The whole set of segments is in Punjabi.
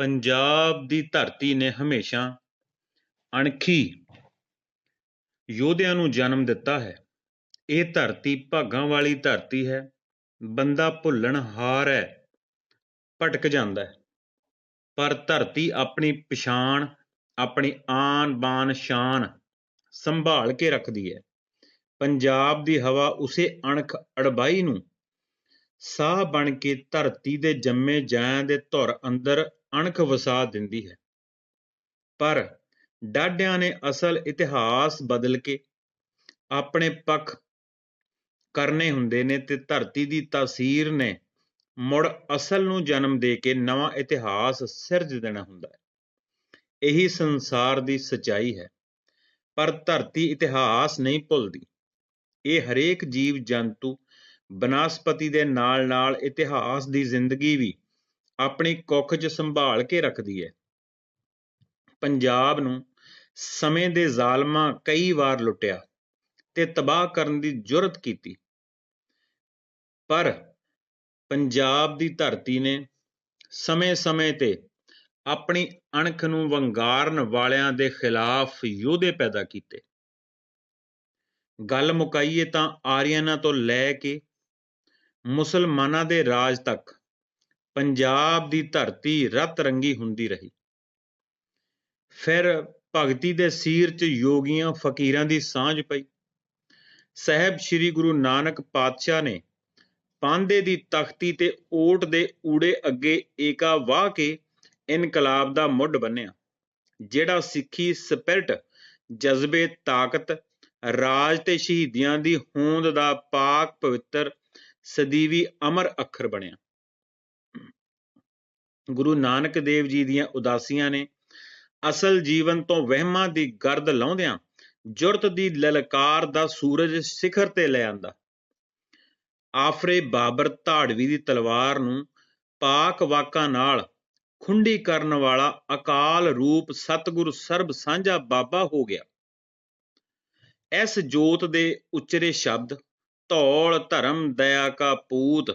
ਪੰਜਾਬ ਦੀ ਧਰਤੀ ਨੇ ਹਮੇਸ਼ਾ ਅਣਖੀ ਯੋਧਿਆਂ ਨੂੰ ਜਨਮ ਦਿੱਤਾ ਹੈ। ਇਹ ਧਰਤੀ ਭਾਗਾਂ ਵਾਲੀ ਧਰਤੀ ਹੈ। ਬੰਦਾ ਭੁੱਲਣ ਹਾਰ ਹੈ। ਭਟਕ ਜਾਂਦਾ ਹੈ। ਪਰ ਧਰਤੀ ਆਪਣੀ ਪਛਾਣ, ਆਪਣੀ ਆਨ ਬਾਨ ਸ਼ਾਨ ਸੰਭਾਲ ਕੇ ਰੱਖਦੀ ਹੈ। ਪੰਜਾਬ ਦੀ ਹਵਾ ਉਸੇ ਅਣਖ ਅੜਬਾਈ ਨੂੰ ਸਾਹ ਬਣ ਕੇ ਧਰਤੀ ਦੇ ਜੰਮੇ ਜਾਇਆਂ ਦੇ ਧੁਰ ਅੰਦਰ ਅਣਖ ਵਸਾ ਦਿੰਦੀ ਹੈ। ਪਰ ਡਾਢਿਆਂ ਨੇ ਅਸਲ ਇਤਿਹਾਸ ਬਦਲ ਕੇ ਆਪਣੇ ਪੱਖ ਕਰਨੇ ਹੁੰਦੇ ਨੇ ਤੇ ਧਰਤੀ ਦੀ ਤਾਸੀਰ ਨੇ ਮੁੜ ਅਸਲ ਨੂੰ ਜਨਮ ਦੇ ਕੇ ਨਵਾਂ ਇਤਿਹਾਸ ਸਿਰਜ ਦੇਣਾ ਹੁੰਦਾ ਹੈ। ਇਹੀ ਸੰਸਾਰ ਦੀ ਸਚਾਈ ਹੈ। ਪਰ ਧਰਤੀ ਇਤਿਹਾਸ ਨਹੀਂ ਭੁੱਲਦੀ। ਇਹ ਹਰੇਕ ਜੀਵ ਜੰਤੂ ਬਨਸਪਤੀ ਦੇ ਨਾਲ-ਨਾਲ ਇਤਿਹਾਸ ਦੀ ਜ਼ਿੰਦਗੀ ਵੀ ਆਪਣੀ ਕੁੱਖ 'ਚ ਸੰਭਾਲ ਕੇ ਰੱਖਦੀ ਹੈ। ਪੰਜਾਬ ਨੂੰ ਸਮੇਂ ਦੇ ਜ਼ਾਲਮਾਂ ਕਈ ਵਾਰ ਲੁੱਟਿਆ ਤੇ ਤਬਾਹ ਕਰਨ ਦੀ ਜੁਰਤ ਕੀਤੀ। ਪਰ ਪੰਜਾਬ ਦੀ ਧਰਤੀ ਨੇ ਸਮੇਂ-ਸਮੇਂ ਤੇ ਆਪਣੀ ਅਣਖ ਨੂੰ ਵੰਗਾਰਨ ਵਾਲਿਆਂ ਦੇ ਖਿਲਾਫ ਯੋਧੇ ਪੈਦਾ ਕੀਤੇ। ਗੱਲ ਮੁਕਾਈਏ ਤਾਂ ਆਰੀਆਨਾਂ ਤੋਂ ਲੈ ਕੇ ਮੁਸਲਮਾਨਾਂ ਦੇ ਰਾਜ ਤੱਕ ਪੰਜਾਬ ਦੀ ਧਰਤੀ ਰਤ ਰੰਗੀ ਹੁੰਦੀ ਰਹੀ। ਫਿਰ ਭਗਤੀ ਦੇ ਸੀਰ 'ਚ ਯੋਗੀਆਂ ਫਕੀਰਾਂ ਦੀ ਸਾਂਝ ਪਈ। ਸਹਿਬ ਸ੍ਰੀ ਗੁਰੂ ਨਾਨਕ ਪਾਤਸ਼ਾਹ ਨੇ ਪਾਂਦੇ ਦੀ ਤਖਤੀ ਤੇ ਓਟ ਦੇ ਊੜੇ ਅੱਗੇ ਏਕਾ ਵਾਹ ਕੇ ਇਨਕਲਾਬ ਦਾ ਮੁੱਢ ਬੰਨਿਆ, ਜਿਹੜਾ ਸਿੱਖੀ ਸਪਿਰਟ, ਜਜ਼ਬੇ ਤਾਕਤ, ਰਾਜ ਤੇ ਸ਼ਹੀਦੀਆਂ ਦੀ ਹੋਂਦ ਦਾ ਪਾਕ ਪਵਿੱਤਰ, ਸਦੀਵੀ ਅਮਰ ਅੱਖਰ ਬਣਿਆ। ਗੁਰੂ ਨਾਨਕ ਦੇਵ ਜੀ ਦੀਆਂ ਉਦਾਸੀਆਂ ਨੇ ਅਸਲ ਜੀਵਨ ਤੋਂ ਵਹਿਮਾਂ ਦੀ ਗਰਦ ਲਾਉਂਦਿਆਂ ਜੁਰਤ ਦੀ ਲਲਕਾਰ ਦਾ ਸੂਰਜ ਸਿਖਰ ਤੇ ਲੈ ਆਂਦਾ। ਆਫਰੇ ਬਾਬਰ ਧਾੜਵੀ ਦੀ ਤਲਵਾਰ ਨੂੰ ਪਾਕ ਵਾਕਾਂ ਨਾਲ ਖੁੰਡੀ ਕਰਨ ਵਾਲਾ ਅਕਾਲ ਰੂਪ ਸਤਗੁਰ ਸਰਬ ਸਾਂਝਾ ਬਾਬਾ ਹੋ ਗਿਆ। ਇਸ ਜੋਤ ਦੇ ਉਚਰੇ ਸ਼ਬਦ, ਧੌਲ ਧਰਮ ਦਇਆ ਕਾ ਪੂਤ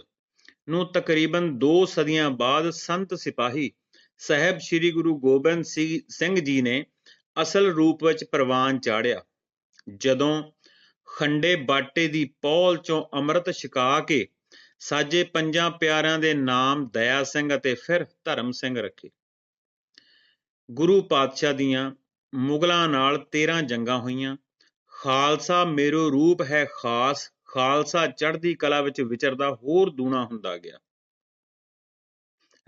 ਨੂੰ ਤਕਰੀਬਨ 2 ਸਦੀਆਂ ਬਾਅਦ ਸੰਤ ਸਿਪਾਹੀ ਸਹਿਬ ਸ੍ਰੀ ਗੁਰੂ ਗੋਬਿੰਦ ਸਿੰਘ ਜੀ ਨੇ ਅਸਲ ਰੂਪ ਵਿੱਚ ਪ੍ਰਵਾਨ ਚਾੜਿਆ। ਜਦੋਂ ਖੰਡੇ ਬਾਟੇ ਦੀ ਪੌਲ ਚੋਂ ਅੰਮ੍ਰਿਤ ਛਕਾ ਕੇ ਸਾਜੇ ਪੰਜਾਂ ਪਿਆਰਿਆਂ ਦੇ ਨਾਮ ਦਇਆ ਸਿੰਘ ਅਤੇ ਫਿਰ ਧਰਮ ਸਿੰਘ ਰੱਖੇ। ਗੁਰੂ ਪਾਤਸ਼ਾਹ ਦੀਆਂ ਮੁਗਲਾਂ ਨਾਲ 13 ਜੰਗਾਂ ਹੋਈਆਂ। ਖਾਲਸਾ ਮੇਰੋ ਰੂਪ ਹੈ ਖਾਸ। ਖਾਲਸਾ ਚੜ੍ਹਦੀ ਕਲਾ ਵਿੱਚ ਵਿਚਰਦਾ ਹੋਰ ਦੂਣਾ ਹੁੰਦਾ ਗਿਆ।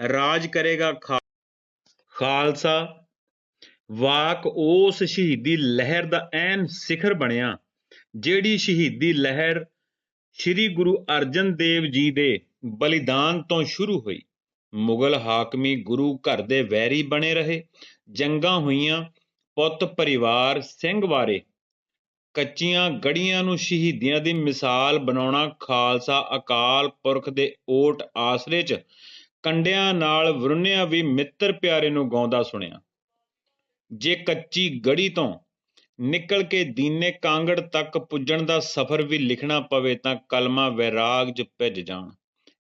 ਰਾਜ ਕਰੇਗਾ ਖਾਲਸਾ। ਵਾਕ ਉਸ ਸ਼ਹੀਦੀ ਲਹਿਰ ਦਾ ਐਨ ਸਿਖਰ ਬਣਿਆ, ਜਿਹੜੀ ਸ਼ਹੀਦੀ ਲਹਿਰ ਸ੍ਰੀ ਗੁਰੂ ਅਰਜਨ ਦੇਵ ਜੀ ਦੇ ਬਲੀਦਾਨ ਤੋਂ ਸ਼ੁਰੂ ਹੋਈ। ਮੁਗਲ ਹਾਕਮੀ ਗੁਰੂ ਘਰ ਦੇ ਵੈਰੀ ਬਣੇ ਰਹੇ। ਜੰਗਾਂ ਹੋਈਆਂ ਪੁੱਤ ਪਰਿਵਾਰ ਸਿੰਘ ਵਾਰੇ ਕੱਚੀਆਂ ਗੜੀਆਂ ਨੂੰ ਸ਼ਹੀਦੀਆਂ ਦੀ ਮਿਸਾਲ ਬਣਾਉਣਾ ਖਾਲਸਾ ਅਕਾਲ ਪੁਰਖ ਦੇ ਓਟ ਆਸਰੇ 'ਚ। ਕੰਡਿਆਂ ਨਾਲ ਵਰੁੰਨਿਆ ਵੀ ਮਿੱਤਰ ਪਿਆਰੇ ਨੂੰ ਗਾਉਂਦਾ ਸੁਣਿਆ। ਜੇ ਕੱਚੀ ਗੜੀ ਤੋਂ ਨਿਕਲ ਕੇ ਦੀਨੇ ਕਾਂਗੜ ਤੱਕ ਪੁੱਜਣ ਦਾ ਸਫ਼ਰ ਵੀ ਲਿਖਣਾ ਪਵੇ ਤਾਂ ਕਲਮਾ ਵੈਰਾਗ 'ਚ ਭਿੱਜ ਜਾਣ।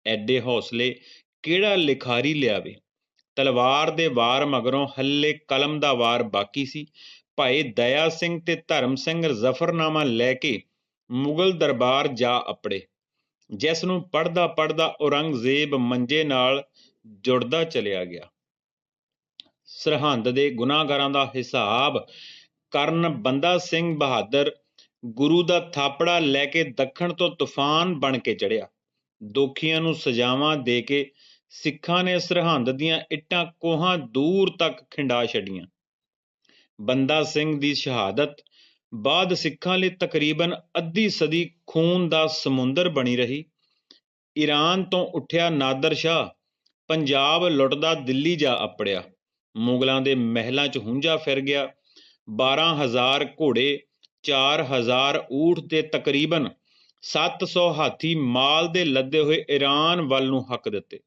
ਐਡੇ ਹੌਸਲੇ ਕਿਹੜਾ ਲਿਖਾਰੀ ਲਿਆਵੇ? ਤਲਵਾਰ ਦੇ ਵਾਰ ਮਗਰੋਂ ਹੱਲੇ ਕਲਮ ਦਾ ਵਾਰ ਬਾਕੀ ਸੀ। ਭਾਈ ਦਇਆ ਸਿੰਘ ਤੇ ਧਰਮ ਸਿੰਘ ਜ਼ਫਰਨਾਮਾ ਲੈ ਕੇ ਮੁਗਲ ਦਰਬਾਰ ਜਾ ਅਪੜੇ, ਜਿਸ ਨੂੰ ਪੜਦਾ ਪੜਦਾ ਔਰੰਗਜ਼ੇਬ ਮੰਜੇ ਨਾਲ ਜੁੜਦਾ ਚਲਿਆ ਗਿਆ। ਸਰਹੰਦ ਦੇ ਗੁਨਾਹਗਾਰਾਂ ਦਾ ਹਿਸਾਬ ਕਰਨ ਬੰਦਾ ਸਿੰਘ ਬਹਾਦਰ ਗੁਰੂ ਦਾ ਥਾਪੜਾ ਲੈ ਕੇ ਦੱਖਣ ਤੋਂ ਤੂਫਾਨ ਬਣ ਕੇ ਚੜਿਆ ਦੋਖੀਆਂ ਨੂੰ ਸਜ਼ਾਵਾਂ ਦੇ ਕੇ ਸਿੱਖਾਂ ਨੇ ਸਰਹੰਦ ਦੀਆਂ ਇੱਟਾਂ ਕੋਹਾਂ ਦੂਰ ਤੱਕ ਖਿੰਡਾ ਛੱਡੀਆਂ। ਬੰਦਾ ਸਿੰਘ ਦੀ ਸ਼ਹਾਦਤ, ਬਾਅਦ ਸਿੱਖਾਂ ਲਈ ਤਕਰੀਬਨ ਅੱਧੀ ਸਦੀ ਖੂਨ ਦਾ ਸਮੁੰਦਰ ਬਣੀ ਰਹੀ। ਈਰਾਨ ਤੋਂ ਉੱਠਿਆ ਨਾਦਰ ਸ਼ਾਹ, ਪੰਜਾਬ ਲੁੱਟਦਾ ਦਿੱਲੀ ਜਾ ਅਪੜਿਆ। ਮੁਗਲਾਂ ਦੇ ਮਹਿਲਾਂ 'ਚ ਹੁੰਜਾ ਫਿਰ ਗਿਆ। 12000 ਘੋੜੇ 4000 ਊਠ ਤੇ ਤਕਰੀਬਨ 700 ਹਾਥੀ ਮਾਲ ਦੇ ਲੱਦੇ ਹੋਏ ਈਰਾਨ ਵੱਲ ਨੂੰ ਹੱਕ ਦਿੱਤੇ।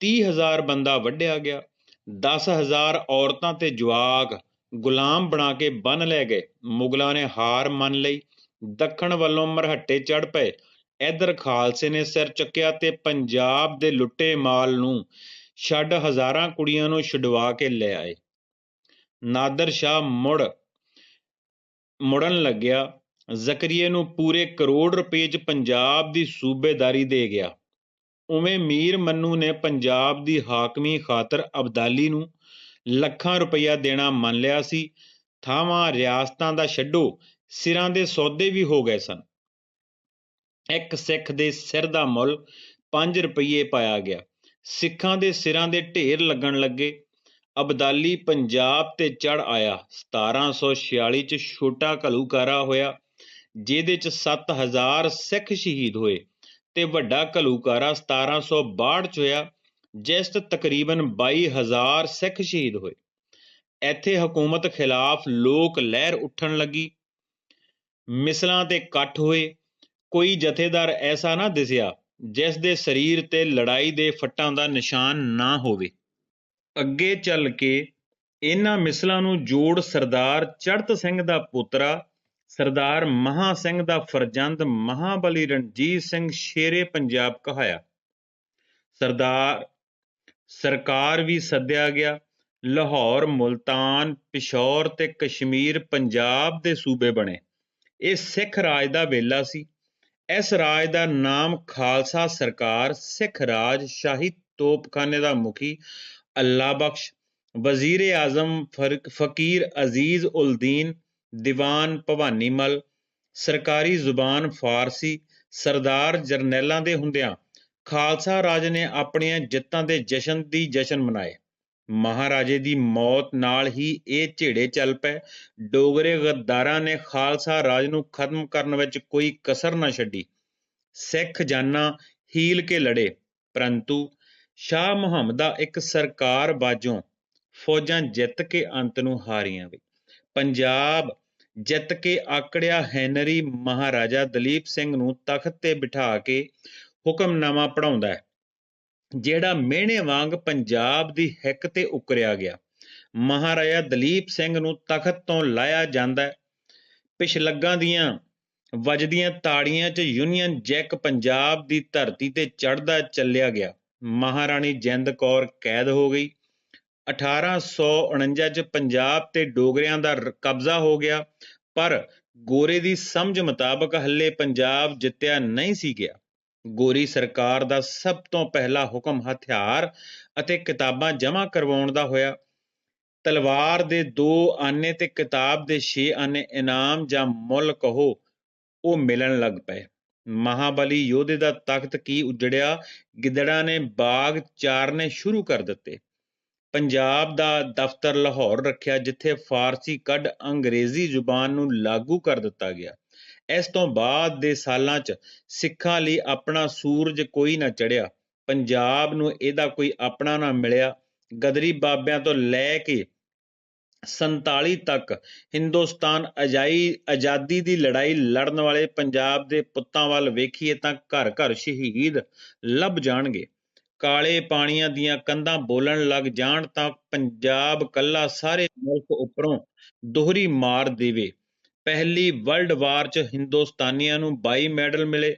30000 ਬੰਦਾ ਵੱਢਿਆ ਗਿਆ। 10000 ਔਰਤਾਂ ਤੇ ਜਵਾਕ ਗੁਲਾਮ ਬਣਾ ਕੇ ਬੰਨ ਲੈ ਗਏ। ਮੁਗਲਾਂ ਨੇ ਹਾਰ ਮੰਨ ਲਈ। ਦੱਖਣ ਵੱਲੋਂ ਮਰਹੱਟੇ ਚੜ ਪਏ। ਇਧਰ ਖਾਲਸੇ ਨੇ ਸਿਰ ਚੁੱਕਿਆ ਤੇ ਪੰਜਾਬ ਦੇ ਲੁੱਟੇ ਮਾਲ ਨੂੰ ਛੱਡ ਹਜ਼ਾਰਾਂ ਕੁੜੀਆਂ ਨੂੰ ਛਡਵਾ ਕੇ ਲੈ ਆਏ। ਨਾਦਰ ਸ਼ਾਹ ਮੁੜ, ਮੁੜਨ ਲੱਗਿਆ। ਜ਼ਕਰੀਏ ਨੂੰ ਪੂਰੇ ਕਰੋੜ ਰੁਪਏ 'ਚ ਪੰਜਾਬ ਦੀ ਸੂਬੇਦਾਰੀ ਦੇ ਗਿਆ। ਉਵੇਂ ਮੀਰ ਮੰਨੂ ਨੇ ਪੰਜਾਬ ਦੀ ਹਾਕਮੀ ਖਾਤਰ ਅਬਦਾਲੀ ਨੂੰ ਲੱਖਾਂ ਰੁਪਈਆ ਦੇਣਾ ਮੰਨ ਲਿਆ ਸੀ। ਥਾਵਾਂ ਰਿਆਸਤਾਂ ਦਾ ਛੱਡੋ, ਸਿਰਾਂ ਦੇ ਸੌਦੇ ਵੀ ਹੋ ਗਏ ਸਨ। ਇੱਕ ਸਿੱਖ ਦੇ ਸਿਰ ਦਾ ਮੁੱਲ 5 ਰੁਪਏ ਪਾਇਆ ਗਿਆ। ਸਿੱਖਾਂ ਦੇ ਸਿਰਾਂ ਦੇ ਢੇਰ ਲੱਗਣ ਲੱਗੇ। ਅਬਦਾਲੀ ਪੰਜਾਬ ਤੇ ਚੜ ਆਇਆ। 1746 ਚ ਛੋਟਾ ਘਲੂਕਾਰਾ ਹੋਇਆ, ਜਿਹਦੇ ਚ 7000 ਸਿੱਖ ਸ਼ਹੀਦ ਹੋਏ। ਤੇ ਵੱਡਾ ਘਲੂਕਾਰਾ 1762 ਚ ਹੋਇਆ, ਜਿਸ 'ਚ ਤਕਰੀਬਨ 22000 ਸਿੱਖ ਸ਼ਹੀਦ ਹੋਏ। ਇੱਥੇ ਹਕੂਮਤ ਖਿਲਾਫ ਲੋਕ ਲਹਿਰ ਉੱਠਣ ਲੱਗੀ। ਮਿਸਲਾਂ ਤੇ ਇਕੱਠ ਹੋਏ। ਕੋਈ ਜਥੇਦਾਰ ਐਸਾ ਨਾ ਦਿਸਿਆ, ਜਿਸ ਦੇ ਸਰੀਰ ਤੇ ਲੜਾਈ ਦੇ ਫੱਟਾਂ ਦਾ ਨਿਸ਼ਾਨ ਨਾ ਹੋਵੇ। ਅੱਗੇ ਚੱਲ ਕੇ ਇਹਨਾਂ ਮਿਸਲਾਂ ਨੂੰ ਜੋੜ ਸਰਦਾਰ ਚੜਤ ਸਿੰਘ ਦਾ ਪੁੱਤਰਾ ਸਰਦਾਰ ਮਹਾ ਸਿੰਘ ਦਾ ਫਰਜ਼ੰਦ ਮਹਾਬਲੀ ਰਣਜੀਤ ਸਿੰਘ ਸ਼ੇਰੇ ਪੰਜਾਬ ਕਹਾਇਆ। ਸਰਦਾਰ, ਸਰਕਾਰ ਵੀ ਸੱਦਿਆ ਗਿਆ। ਲਾਹੌਰ, ਮੁਲਤਾਨ, ਪਿਸ਼ੌਰ ਤੇ ਕਸ਼ਮੀਰ ਪੰਜਾਬ ਦੇ ਸੂਬੇ ਬਣੇ। ਇਹ ਸਿੱਖ ਰਾਜ ਦਾ ਵੇਲਾ ਸੀ। ਇਸ ਰਾਜ ਦਾ ਨਾਮ ਖਾਲਸਾ ਸਰਕਾਰ, ਸਿੱਖ ਰਾਜ ਸ਼ਾਹੀ ਤੋਪਖਾਨੇ ਦਾ ਮੁਖੀ ਅੱਲਾ ਬਖਸ਼ ਵਜ਼ੀਰ ਆਜ਼ਮ ਫਕੀਰ ਅਜ਼ੀਜ਼ ਉਲਦੀਨ ਦੀਵਾਨ ਭਵਾਨੀ ਸਰਕਾਰੀ ਜ਼ੁਬਾਨ ਫਾਰਸੀ ਸਰਦਾਰ ਜਰਨੈਲਾਂ ਦੇ ਹੁੰਦਿਆਂ ਖਾਲਸਾ ਰਾਜ ਨੇ ਆਪਣੀਆਂ ਜਿੱਤਾਂ ਦੇ ਜਸ਼ਨ ਦੀ ਜਸ਼ਨ ਮਨਾਏ। ਮਹਾਰਾਜੇ ਦੀ ਮੌਤ ਨਾਲ ਹੀ ਇਹ ਝੇੜੇ ਚੱਲ ਪਏ। ਡੋਗਰੇ ਗੱਦਾਰਾਂ ਨੇ ਖਾਲਸਾ ਰਾਜ ਨੂੰ ਖਤਮ ਕਰਨ ਵਿੱਚ ਕੋਈ ਕਸਰ ਨਾ ਛੱਡੀ। ਸਿੱਖ ਜਾਨਾਂ ਹੀਲ ਕੇ ਲੜੇ। ਪਰੰਤੂ ਸ਼ਾਹ ਮੁਹੰਮਦ ਦਾ ਇੱਕ ਸਰਕਾਰ ਬਾਜੋਂ ਫੌਜਾਂ ਜਿੱਤ ਕੇ ਅੰਤ ਨੂੰ ਹਾਰੀਆਂ ਵੀ। ਪੰਜਾਬ ਜਿੱਤ ਕੇ ਆਕੜਿਆ ਹੈਨਰੀ ਮਹਾਰਾਜਾ ਦਲੀਪ ਸਿੰਘ ਨੂੰ ਤਖਤ ਤੇ ਬਿਠਾ ਕੇ ਹੁਕਮਨਾਮਾ ਪੜਾਉਂਦਾ ਹੈ, ਜਿਹੜਾ ਮਿਹਣੇ ਵਾਂਗ ਪੰਜਾਬ ਦੀ ਹਿੱਕ ਤੇ ਉਕਰਿਆ ਗਿਆ। ਮਹਾਰਾਜਾ ਦਲੀਪ ਸਿੰਘ ਨੂੰ ਤਖਤ ਤੋਂ ਲਾਇਆ ਜਾਂਦਾ ਪਿਛਲੱਗਾਂ ਦੀਆਂ ਵੱਜਦੀਆਂ ਤਾੜੀਆਂ 'ਚ ਯੂਨੀਅਨ ਜੈਕ ਪੰਜਾਬ ਦੀ ਧਰਤੀ ਤੇ ਚੜਦਾ ਚੱਲਿਆ ਗਿਆ। ਮਹਾਰਾਣੀ ਜਿੰਦ ਕੌਰ ਕੈਦ ਹੋ ਗਈ। 1849 ਚ ਪੰਜਾਬ ਤੇ ਡੋਗਰਿਆਂ ਦਾ ਕਬਜ਼ਾ ਹੋ ਗਿਆ, ਪਰ ਗੋਰੇ ਦੀ ਸਮਝ ਮੁਤਾਬਕ ਹੱਲੇ ਪੰਜਾਬ ਜਿੱਤਿਆ ਨਹੀਂ ਸੀ ਗਿਆ। ਗੋਰੀ ਸਰਕਾਰ ਦਾ ਸਭ ਤੋਂ ਪਹਿਲਾ ਹੁਕਮ ਹਥਿਆਰ ਅਤੇ ਕਿਤਾਬਾਂ ਜਮ੍ਹਾਂ ਕਰਵਾਉਣ ਦਾ ਹੋਇਆ। ਤਲਵਾਰ ਦੇ ਦੋ ਆਨੇ ਤੇ ਕਿਤਾਬ ਦੇ 6 ਆਨੇ ਇਨਾਮ ਜਾਂ ਮੁੱਲ ਕਹੋ, ਉਹ ਮਿਲਣ ਲੱਗ ਪਏ। ਮਹਾਬਲੀ ਯੋਧੇ ਦਾ ਤਖਤ ਕੀ ਉਜੜਿਆ? ਗਿੱਦੜਾਂ ਨੇ ਬਾਗ ਚਾਰਨੇ ਸ਼ੁਰੂ ਕਰ ਦਿੱਤੇ। ਪੰਜਾਬ ਦਾ ਦਫ਼ਤਰ ਲਾਹੌਰ ਰੱਖਿਆ, ਜਿੱਥੇ ਫਾਰਸੀ ਕੱਢ ਅੰਗਰੇਜ਼ੀ ਜ਼ੁਬਾਨ ਨੂੰ ਲਾਗੂ ਕਰ ਦਿੱਤਾ ਗਿਆ। ਇਸ ਤੋਂ ਬਾਅਦ ਦੇ ਸਾਲਾਂ 'ਚ ਸਿੱਖਾਂ ਲਈ ਆਪਣਾ ਸੂਰਜ ਕੋਈ ਨਾ ਚੜਿਆ ਪੰਜਾਬ ਨੂੰ ਇਹਦਾ ਕੋਈ ਆਪਣਾ ਨਾ ਮਿਲਿਆ। ਗਦਰੀ ਬਾਬਿਆਂ ਤੋਂ ਲੈ ਕੇ 47 ਤੱਕ ਹਿੰਦੁਸਤਾਨ ਅਜਾਈ, ਆਜ਼ਾਦੀ ਦੀ ਲੜਾਈ ਲੜਨ ਵਾਲੇ ਪੰਜਾਬ ਦੇ ਪੁੱਤਾਂ ਵੱਲ ਵੇਖੀਏ ਤਾਂ ਘਰ ਘਰ ਸ਼ਹੀਦ ਲੱਭ ਜਾਣਗੇ। ਕਾਲੇ ਪਾਣੀਆਂ ਦੀਆਂ ਕੰਧਾਂ ਬੋਲਣ ਲੱਗ ਜਾਣ ਤਾਂ ਪੰਜਾਬ ਕੱਲਾ ਸਾਰੇ ਮੁਲਕ ਉੱਪਰੋਂ ਦੋਹਰੀ ਮਾਰ ਦੇਵੇ। ਪਹਿਲੀ ਵਰਲਡ ਵਾਰ 'ਚ ਹਿੰਦੁਸਤਾਨੀਆਂ ਨੂੰ 22 ਮੈਡਲ ਮਿਲੇ।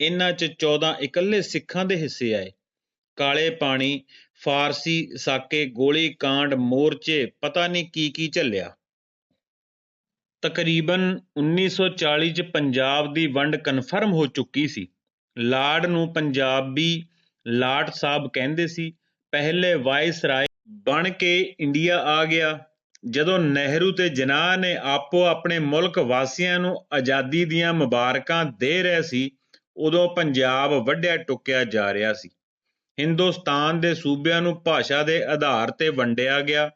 ਇਹਨਾਂ 'ਚ 14 ਇਕੱਲੇ ਸਿੱਖਾਂ ਦੇ ਹਿੱਸੇ ਆਏ। ਕਾਲੇ ਪਾਣੀ, ਫਾਰਸੀ, ਸਾਕੇ, ਗੋਲੀ ਕਾਂਡ, ਮੋਰਚੇ, ਪਤਾ ਨਹੀਂ ਕੀ ਕੀ ਝੱਲਿਆ। ਤਕਰੀਬਨ 1940 ਚ ਪੰਜਾਬ ਦੀ ਵੰਡ ਕਨਫਰਮ ਹੋ ਚੁੱਕੀ ਸੀ। ਲਾਰਡ ਨੂੰ ਪੰਜਾਬੀ ਲਾਟ ਸਾਹਿਬ ਕਹਿੰਦੇ ਸੀ, ਪਹਿਲੇ ਵਾਇਸ ਰਾਏ ਬਣ ਕੇ ਇੰਡੀਆ ਆ ਗਿਆ। ਜਦੋਂ ਨਹਿਰੂ ਤੇ ਜਨਾਹ ਨੇ ਆਪੋ ਆਪਣੇ ਮੁਲਕ ਵਾਸੀਆਂ ਨੂੰ ਆਜ਼ਾਦੀ ਦੀਆਂ ਮੁਬਾਰਕਾਂ ਦੇ ਰਹੇ ਸੀ, ਉਦੋਂ ਪੰਜਾਬ ਵੱਡਿਆ ਟੁੱਕਿਆ ਜਾ ਰਿਹਾ ਸੀ। ਹਿੰਦੁਸਤਾਨ ਦੇ ਸੂਬਿਆਂ ਨੂੰ ਭਾਸ਼ਾ ਦੇ ਆਧਾਰ ਤੇ ਵੰਡਿਆ ਗਿਆ।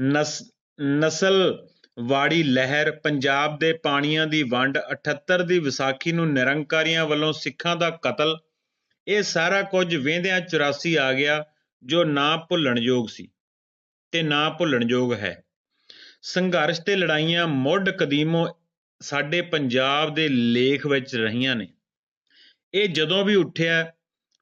ਨਸ ਨਸਲ ਵਾੜੀ ਲਹਿਰ ਪੰਜਾਬ ਦੇ ਪਾਣੀਆਂ ਦੀ ਵੰਡ 78 ਦੀ ਵਿਸਾਖੀ ਨੂੰ ਨਿਰੰਕਾਰੀਆਂ ਵੱਲੋਂ ਸਿੱਖਾਂ ਦਾ ਕਤਲ ਇਹ ਸਾਰਾ ਕੁਝ ਵੇਂਦਿਆਂ 84 ਆ ਗਿਆ ਜੋ ਨਾ ਭੁੱਲਣਯੋਗ ਸੀ ਤੇ ਨਾ ਭੁੱਲਣਯੋਗ ਹੈ। ਸੰਘਰਸ਼ ਤੇ ਲੜਾਈਆਂ ਮੁੱਢ ਕਦੀਮੋ ਸਾਡੇ ਪੰਜਾਬ ਦੇ ਲੇਖ ਵਿੱਚ ਰਹੀਆਂ ਨੇ। ਇਹ ਜਦੋਂ ਵੀ ਉੱਠਿਆ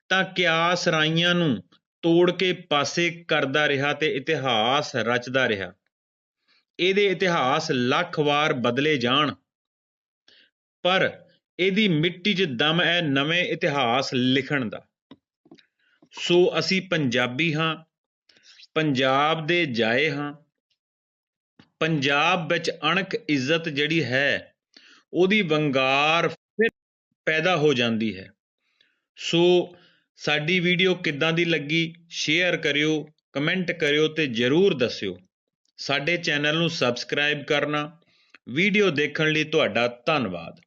ਤਾਂ ਕਿਆਸ ਰਾਈਆਂ ਨੂੰ ਤੋੜ ਕੇ ਪਾਸੇ ਕਰਦਾ ਰਿਹਾ ਤੇ ਇਤਿਹਾਸ ਰਚਦਾ ਰਿਹਾ। ਇਹਦੇ ਇਤਿਹਾਸ ਲੱਖ ਵਾਰ ਬਦਲੇ ਜਾਣ। ਪਰ ਇਹਦੀ ਮਿੱਟੀ 'ਚ ਦਮ ਹੈ ਨਵੇਂ ਇਤਿਹਾਸ ਲਿਖਣ ਦਾ। ਸੋ ਅਸੀਂ ਪੰਜਾਬੀ ਹਾਂ, ਪੰਜਾਬ ਦੇ ਜਾਏ ਹਾਂ। ਪੰਜਾਬ ਵਿੱਚ ਅਣਖ ਇੱਜ਼ਤ ਜਿਹੜੀ ਹੈ, ਉਹਦੀ ਵੰਗਾਰ ਫਿਰ ਪੈਦਾ ਹੋ ਜਾਂਦੀ ਹੈ। ਸੋ ਸਾਡੀ ਵੀਡੀਓ ਕਿੱਦਾਂ ਦੀ ਲੱਗੀ, ਸ਼ੇਅਰ ਕਰਿਓ, ਕਮੈਂਟ ਕਰਿਓ ਤੇ ਜਰੂਰ ਦੱਸਿਓ। ਸਾਡੇ ਚੈਨਲ ਨੂੰ ਸਬਸਕ੍ਰਾਈਬ ਕਰਨਾ। ਵੀਡੀਓ ਦੇਖਣ ਲਈ ਤੁਹਾਡਾ ਧੰਨਵਾਦ।